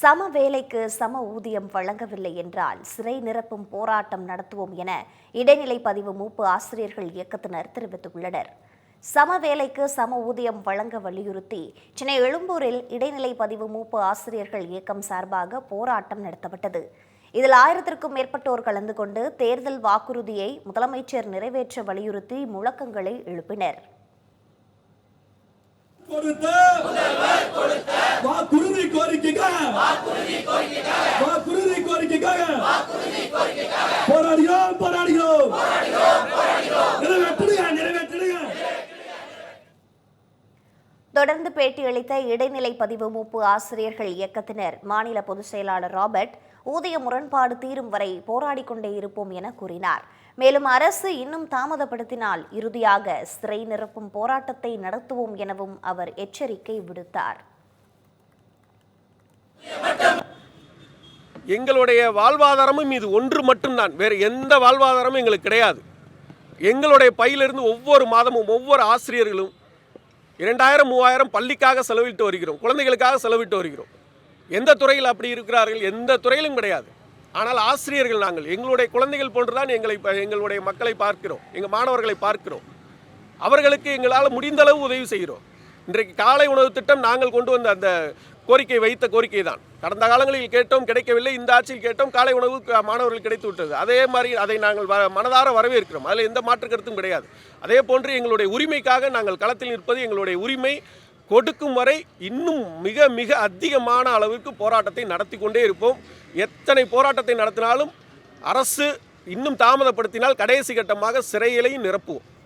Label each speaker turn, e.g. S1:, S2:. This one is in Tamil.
S1: சம வேலைக்கு சம ஊதியம் வழங்கவில்லை என்றால் சிறை நிரப்பும் போராட்டம் நடத்துவோம் என இடைநிலை பதிவு மூப்பு ஆசிரியர்கள் இயக்கத்தினர் தெரிவித்துள்ளனர். சம வேலைக்கு சம ஊதியம் வழங்க வலியுறுத்தி சென்னை எழும்பூரில் இடைநிலை பதிவு மூப்பு ஆசிரியர்கள் இயக்கம் சார்பாக போராட்டம் நடத்தப்பட்டது. இதில் ஆயிரத்திற்கும் மேற்பட்டோர் கலந்து கொண்டு தேர்தல் வாக்குறுதியை முதலமைச்சர் நிறைவேற்ற வலியுறுத்தி முழக்கங்களை எழுப்பினர். தொடர்ந்து பேட்டியளித்த இடைநிலை பதிவு மூப்பு ஆசிரியர்கள் இயக்கத்தினர் மாநில பொதுச் செயலாளர் ராபர்ட் ஊதிய முரண்பாடு தீரும் வரை போராடிக் கொண்டே இருப்போம் என கூறினார். மேலும் அரசு இன்னும் தாமதப்படுத்தினால் இறுதியாக சிறை நிரப்பும் போராட்டத்தை நடத்துவோம் எனவும் அவர் எச்சரிக்கை விடுத்தார்.
S2: எங்களுடைய வாழ்வாதாரமும் இது ஒன்று மட்டும்தான். வேறு எந்த வாழ்வாதாரமும் எங்களுக்கு கிடையாது. எங்களுடைய பையிலிருந்து ஒவ்வொரு மாதமும் ஒவ்வொரு ஆசிரியர்களும் இரண்டாயிரம் மூவாயிரம் பள்ளிக்காக செலவிட்டு வருகிறோம். குழந்தைகளுக்காக செலவிட்டு வருகிறோம். எந்த துறையில் அப்படி இருக்கிறார்கள்? எந்த துறையிலும் கிடையாது. ஆனால் ஆசிரியர்கள் நாங்கள். எங்களுடைய குழந்தைகள் போன்றுதான் எங்களை எங்களுடைய மக்களை பார்க்கிறோம். எங்கள் மாணவர்களை பார்க்கிறோம். அவர்களுக்கு எங்களால் முடிந்த அளவு உதவி செய்கிறோம். இன்றைக்கு காலை உணவு திட்டம் நாங்கள் கொண்டு வந்த அந்த கோரிக்கை வைத்த கோரிக்கை தான் கடந்த காலங்களில் கேட்டோம் கிடைக்கவில்லை. இந்த ஆட்சியில் கேட்டோம் காலை உணவு மாணவர்கள் கிடைத்து விட்டது. அதே மாதிரி அதை நாங்கள் வ- மனதார வரவேற்கிறோம். அதில் எந்த மாற்று கருத்தும் கிடையாது. அதே போன்று எங்களுடைய உரிமைக்காக நாங்கள் களத்தில் நிற்பது எங்களுடைய உரிமை. கொடுக்கும் வரை இன்னும் மிக மிக அதிகமான அளவிற்கு போராட்டத்தை நடத்தி கொண்டே இருப்போம். எத்தனை போராட்டத்தை நடத்தினாலும் அரசு இன்னும் தாமதப்படுத்தினால் கடைசி கட்டமாக சிறையிலையும் நிரப்புவோம்.